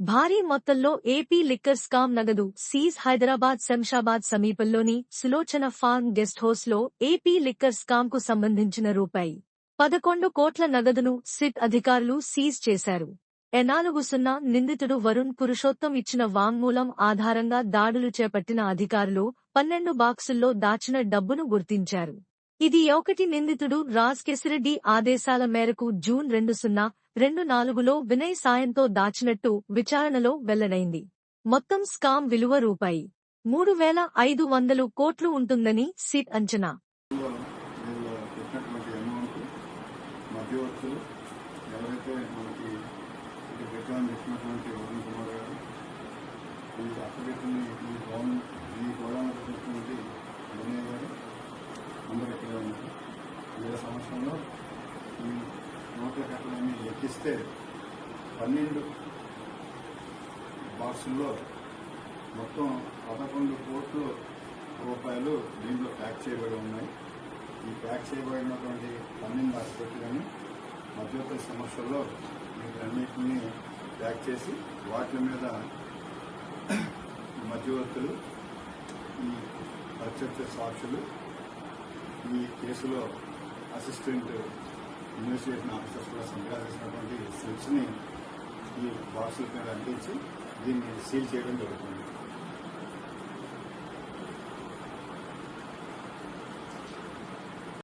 భారీ మొత్తంలో AP liquor scam నగదు సీజ్ హైదరాబాద్ శంషాబాద్ సమీపంలోని సులోచన ఫార్మ్ గెస్ట్ హౌస్లో ఏపీ లిక్కర్ స్కామ్కు సంబంధించిన రూపాయి పదకొండు కోట్ల నగదును సిట్ అధికారులు సీజ్ చేశారు. ఎనాలుగు సున్నా నిందితుడు వరుణ్ పురుషోత్తం ఇచ్చిన వాంగ్మూలం ఆధారంగా దాడులు చేపట్టిన అధికారులు పన్నెండు బాక్సుల్లో దాచిన డబ్బును గుర్తించారు. ఇది ఒకటి నిందితుడు రాజ్ కెసిరెడ్డి ఆదేశాల మేరకు జూన్ రెండు సున్నా రెండు నాలుగులో వినయ్ సాయంతో దాచినట్టు విచారణలో వెల్లడైంది. మొత్తం స్కామ్ విలువ రూపాయి మూడు వేల ఐదు వందలు కోట్లు ఉంటుందని సిట్ అంచనా. ఎవరైతే మనకి వరుణ్ కుమార్ గారు ఈ ఈ ఈ వినయ్ గారు వేల సంవత్సరంలో ఈ నోట్ల కట్టడాన్ని లెక్కిస్తే పన్నెండు బాక్సుల్లో మొత్తం పదకొండు కోట్ల రూపాయలు దీంట్లో ప్యాక్ చేయబడి ఉన్నాయి. ఈ ప్యాక్ చేయబడినటువంటి పన్నెండు ఆసుపత్రులను మధ్యవర్తి సమస్యల్లో వీటన్నిటిని ప్యాక్ చేసి వాటి మీద మధ్యవర్తులు ఈ ప్రత్యక్ష సాక్షులు ఈ కేసులో అసిస్టెంట్ ఇన్వెస్టిగేషన్ ఆఫీసర్స్ కూడా సంతకాలు చేసినటువంటి ని ఈ బాక్సుల మీద అందించి దీన్ని సీల్ చేయడం జరుగుతుంది.